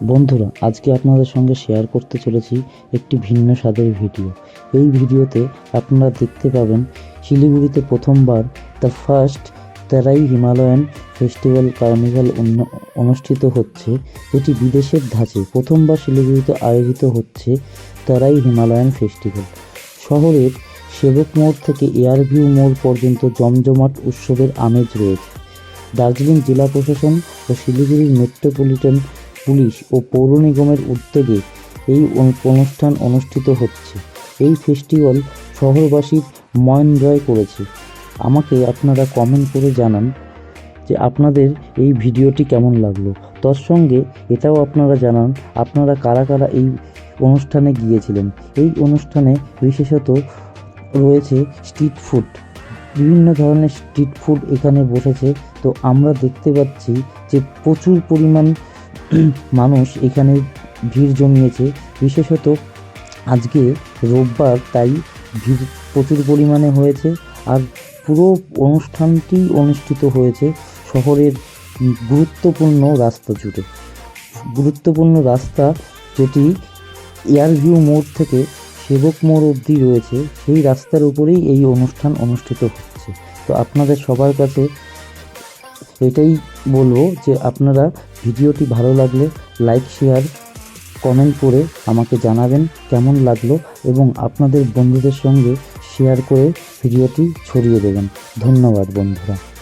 বন্ধুরা, আজকে আপনাদের সঙ্গে শেয়ার করতে চলেছি একটি ভিন্ন স্বাদের ভিডিও। এই ভিডিওতে আপনারা দেখতে পাবেন শিলিগুড়িতে প্রথমবার the first Terai Himalayan festival carnival অনুষ্ঠিত হচ্ছে। এটি বিদেশের ধাঁচে প্রথমবার শিলিগুড়িতে আয়োজিত হচ্ছে তেরাই হিমালয়ান ফেস্টিভ্যাল শহরের সেবক মোড় থেকে এয়ারভিউ মোড় পর্যন্ত জমজমাট উৎসবের আমেজ রয়েছে। দার্জিলিং জেলা প্রশাসন ও শিলিগুড়ির মেট্রোপলিটন পুলিশ ও পৌর নিগমের উদ্যোগে এই অনু- অনুষ্ঠান অনুষ্ঠিত হচ্ছে। এই ফেস্টিভ্যাল শহরবাসীর মন জয় করেছে। আমাকে আপনারা কমেন্ট করে জানান যে আপনাদের এই ভিডিওটি কেমন লাগল। তার সঙ্গে এটাও আপনারা জানান, আপনারা কারা কারা এই অনুষ্ঠানে গিয়েছিলেন। এই অনুষ্ঠানে বিশেষত রয়েছে স্ট্রিট ফুড বিভিন্ন ধরনের স্ট্রিট ফুড এখানে বসেছে। তো আমরা দেখতে পাচ্ছি যে প্রচুর পরিমাণ মানুষ এখানে ভিড় জমিয়েছে। বিশেষত আজকে রোববার তাই ভিড় প্রচুর পরিমাণে হয়েছে আর পুরো অনুষ্ঠানটি অনুষ্ঠিত হয়েছে শহরের গুরুত্বপূর্ণ রাস্তা জুড়ে। গুরুত্বপূর্ণ রাস্তা যেটি এয়ারভিউ মোড় থেকে সেবক মোড় অবধি রয়েছে, সেই রাস্তার উপরেই এই অনুষ্ঠান অনুষ্ঠিত হচ্ছে। তো আপনাদের সবার কাছে এটাই বলব যে আপনারা ভিডিওটি ভালো লাগলে লাইক শেয়ার কমেন্ট করে আমাকে জানাবেন কেমন লাগল এবং আপনাদের বন্ধুদের সঙ্গে শেয়ার করে ভিডিওটি ছড়িয়ে দেবেন। ধন্যবাদ বন্ধুরা।